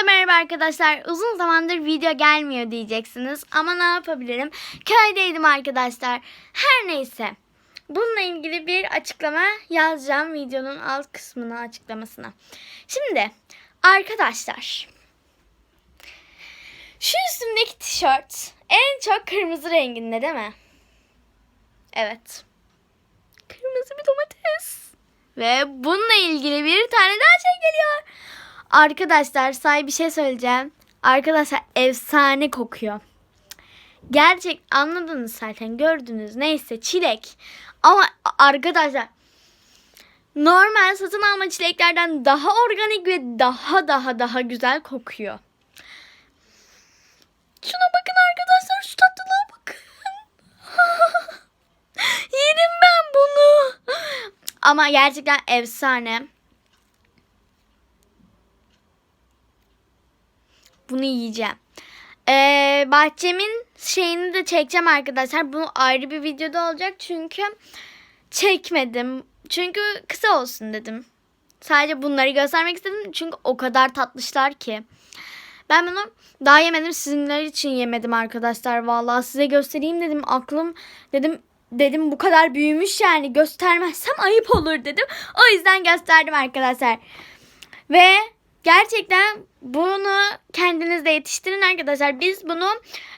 Hepinize merhaba arkadaşlar. Uzun zamandır video gelmiyor diyeceksiniz. Ama ne yapabilirim? Köydeydim arkadaşlar. Her neyse. Bununla ilgili bir açıklama yazacağım videonun alt kısmına açıklamasına. Şimdi arkadaşlar. Şu üstümdeki tişört en çok kırmızı renginde değil mi? Evet. Kırmızı bir domates. Ve bununla ilgili bir tane daha şey geliyor. Arkadaşlar say bir şey söyleyeceğim. Arkadaşlar efsane kokuyor. Gerçek anladınız zaten gördünüz. Neyse çilek. Ama arkadaşlar normal satın alma çileklerden daha organik ve daha daha daha güzel kokuyor. Şuna bakın arkadaşlar şu tatlılığa bakın. Yerim ben bunu. Ama gerçekten efsane. Bunu yiyeceğim. Ee, bahçemin şeyini de çekeceğim arkadaşlar. Bunu ayrı bir videoda olacak çünkü çekmedim. Çünkü kısa olsun dedim. Sadece bunları göstermek istedim çünkü o kadar tatlışlar ki. Ben bunu daha yemedim. Sizinler için yemedim arkadaşlar. Vallahi size göstereyim dedim. Aklım dedim dedim bu kadar büyümüş yani göstermezsem ayıp olur dedim. O yüzden gösterdim arkadaşlar. Ve gerçekten bunu kendiniz de yetiştirin arkadaşlar. Biz bunu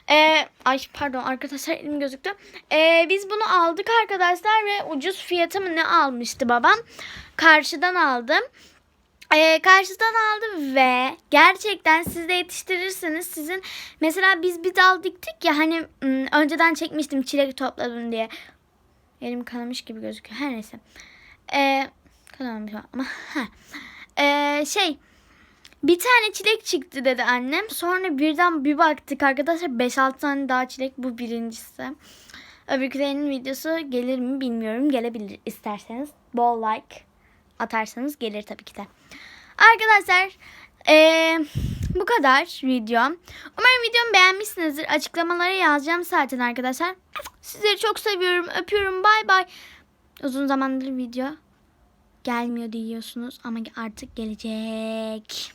e, ay pardon arkadaşlar elim gözüktü. E, biz bunu aldık arkadaşlar ve ucuz fiyatı mı ne almıştı babam? Karşıdan aldım. Ee, karşıdan aldım ve gerçekten siz de yetiştirirseniz sizin mesela biz bir dal diktik ya hani önceden çekmiştim çilek topladım diye. Elim kanamış gibi gözüküyor. Her neyse. Ee, kanamamış ama. heh. Ee, şey bir tane çilek çıktı dedi annem. Sonra birden bir baktık arkadaşlar 5-6 tane daha çilek bu birincisi. Öbürkülerinin videosu gelir mi bilmiyorum. Gelebilir isterseniz. Bol like atarsanız gelir tabii ki de. Arkadaşlar eee, bu kadar videom. Umarım videomu beğenmişsinizdir. Açıklamalara yazacağım zaten arkadaşlar. Sizleri çok seviyorum. Öpüyorum. Bay bay. Uzun zamandır video gelmiyor diyorsunuz ama artık gelecek.